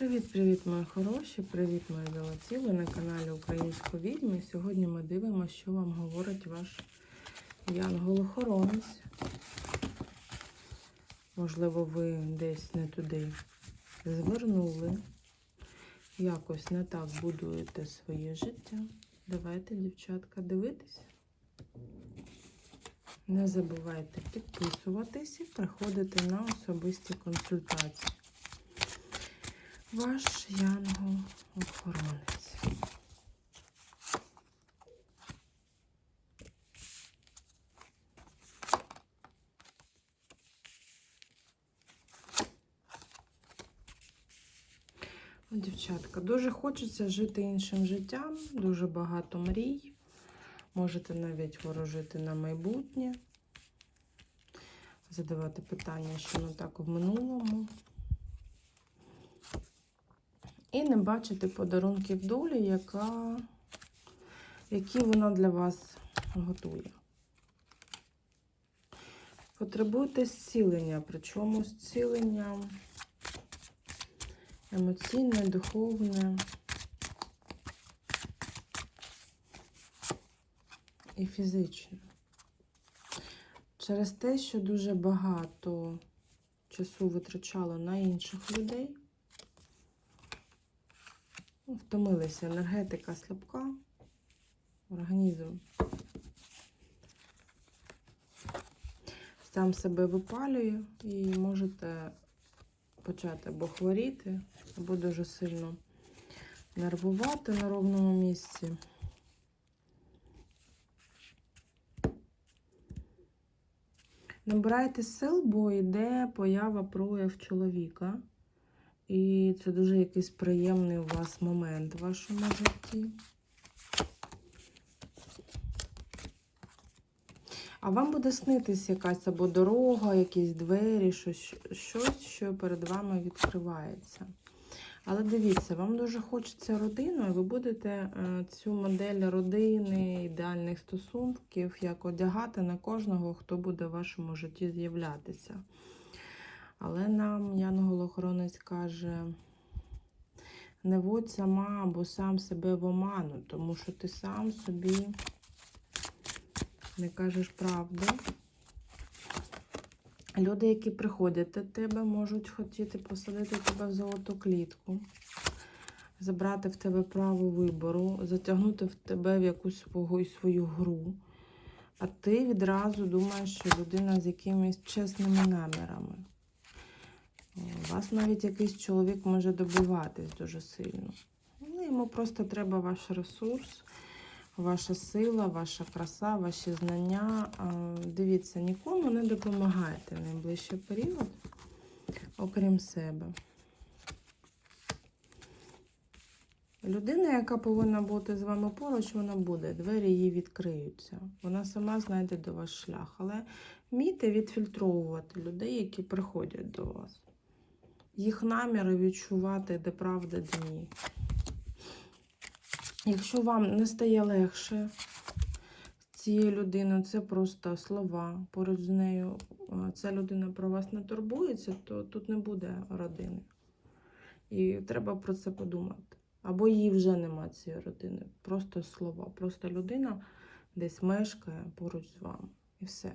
Привіт-привіт, мої хороші! Привіт, мої золоті! Ви на каналі Української відьми. Сьогодні ми дивимося, що вам говорить ваш янгол-охоронець. Можливо, ви десь не туди звернули. Якось не так будуєте своє життя. Давайте, дівчатка, дивитися. Не забувайте підписуватись і приходити на особисті консультації. Ваш янгол-охоронець. Дівчатка, дуже хочеться жити іншим життям, дуже багато мрій. Можете навіть ворожити на майбутнє, задавати питання, що не так в минулому. І не бачити подарунків долі, яка, які вона для вас готує. Потребуєте зцілення, причому зцілення емоційне, духовне і фізичне. Через те, що дуже багато часу витрачало на інших людей. Ну, Втомилися, енергетика слабка, організм сам себе випалює і можете почати або хворіти, або дуже сильно нервувати на ровному місці. Набирайте сил, бо йде поява прояв чоловіка. І це дуже якийсь приємний у вас момент в вашому житті. А вам буде снитись якась або дорога, якісь двері, щось, щось, що перед вами відкривається. Але дивіться, вам дуже хочеться родину, і ви будете е, цю модель родини, ідеальних стосунків, як одягати на кожного, хто буде в вашому житті з'являтися. Але нам янгол-охоронець каже, не водь сама або сам себе в оману, тому що ти сам собі не кажеш правду. Люди, які приходять до тебе, можуть хотіти посадити тебе в золоту клітку, забрати в тебе право вибору, затягнути в тебе в якусь свою, свою гру. А ти відразу думаєш, що людина з якимись чесними намірами. Вас навіть якийсь чоловік може добиватись дуже сильно. Ну, йому просто треба ваш ресурс, ваша сила, ваша краса, ваші знання. Дивіться, нікому не допомагайте найближчий період, окрім себе. Людина, яка повинна бути з вами поруч, вона буде. Двері її відкриються. Вона сама знайде до вас шлях. Але вмійте відфільтровувати людей, які приходять до вас їх наміри відчувати, де правда, де ні. Якщо вам не стає легше цією людиною, це просто слова поруч з нею, ця людина про вас не турбується, то тут не буде родини. І треба про це подумати. Або її вже нема цієї родини. Просто слова. Просто людина десь мешкає поруч з вами. І все.